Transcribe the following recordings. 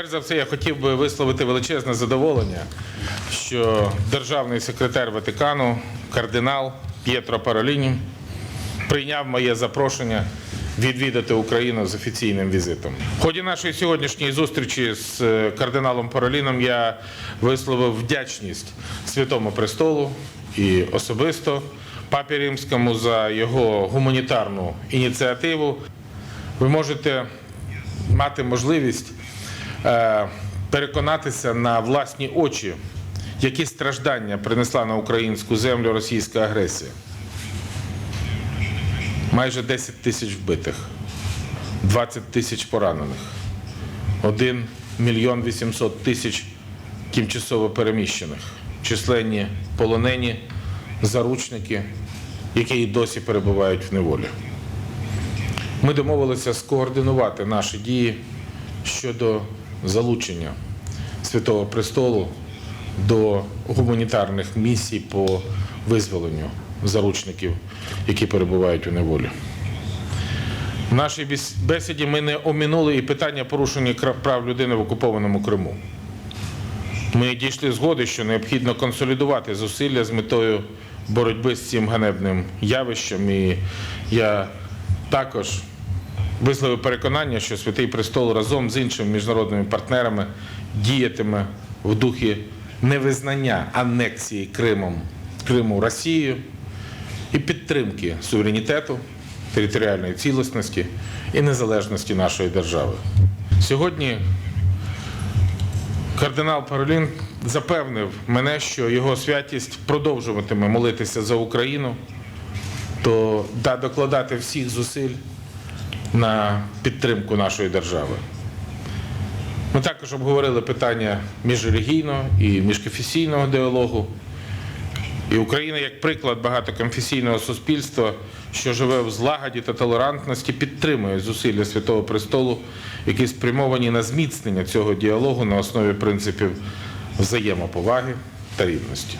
Перш за все, я хотів би висловити величезне задоволення, що державний секретар Ватикану, кардинал П'єтро Пароліні, прийняв моє запрошення відвідати Україну з офіційним візитом. В ході нашої сьогоднішньої зустрічі з е, кардиналом Пароліном я висловив вдячність Святому Престолу і особисто Папі Римському за його гуманітарну ініціативу. Ви можете мати можливість переконатися на власні очі, які страждання принесла на українську землю російська агресія. Майже 10 тисяч вбитих, 20 тисяч поранених, 1 мільйон 800 тисяч тимчасово переміщених, численні полонені, заручники, які і досі перебувають в неволі. Ми домовилися скоординувати наші дії щодо залучення Святого Престолу до гуманітарних місій по визволенню заручників, які перебувають у неволі. В нашій бесіді ми не оминули і питання порушення прав людини в окупованому Криму. Ми дійшли згоди, що необхідно консолідувати зусилля з метою боротьби з цим ганебним явищем. І я також висловив переконання, що Святий Престол разом з іншими міжнародними партнерами діятиме в духі невизнання анексії Кримом Криму Росією і підтримки суверенітету, територіальної цілісності і незалежності нашої держави. Сьогодні Кардинал Паролін запевнив мене, що його святість продовжуватиме молитися за Україну то та докладати всіх зусиль на підтримку нашої держави. Ми також обговорили питання міжрелігійного і міжконфесійного діалогу. І Україна, як приклад багатоконфесійного суспільства, що живе в злагоді та толерантності, підтримує зусилля Святого Престолу, які спрямовані на зміцнення цього діалогу на основі принципів взаємоповаги та рівності.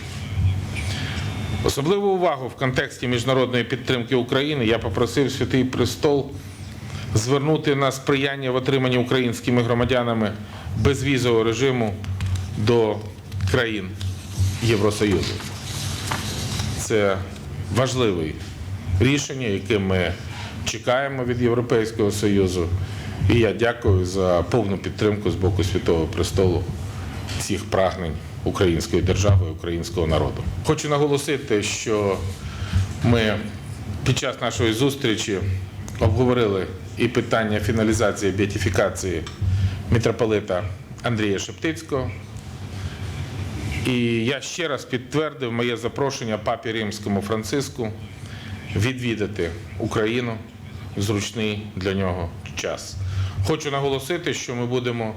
Особливу увагу в контексті міжнародної підтримки України я попросив Святий Престол звернути на сприяння в отриманні українськими громадянами безвізового режиму до країн Євросоюзу. Це важливе рішення, яке ми чекаємо від Європейського Союзу. І я дякую за повну підтримку з боку Святого Престолу всіх прагнень української держави, українського народу. Хочу наголосити, що ми під час нашої зустрічі обговорили і питання фіналізації беатифікації митрополита Андрія Шептицького. І я ще раз підтвердив моє запрошення папі римському Франциску відвідати Україну в зручний для нього час. Хочу наголосити, що ми будемо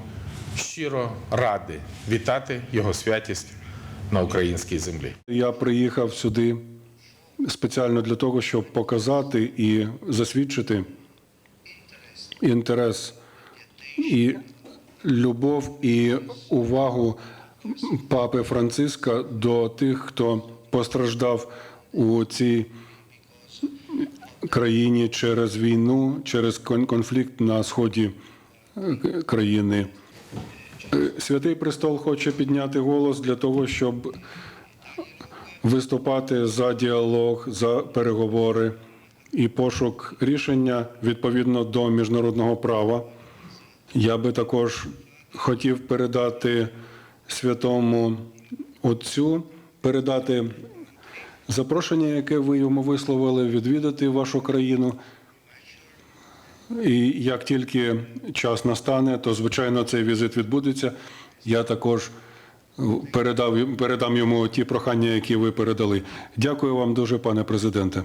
щиро раді вітати його святість на українській землі. Я приїхав сюди спеціально для того, щоб показати і засвідчити інтерес і любов і увагу папи Франциска до тих, хто постраждав у цій країні через війну, через конфлікт на сході е, країни. Е, Святий престол хоче підняти голос для того, щоб виступати за діалог, за переговори і пошук рішення відповідно до міжнародного права. Я би також хотів передати святому Отцю, передати запрошення, яке ви йому висловили, відвідати вашу країну. І як тільки час настане, то звичайно цей візит відбудеться. Я також передав, передам йому ті прохання, які ви передали. Дякую вам дуже, пане президенте.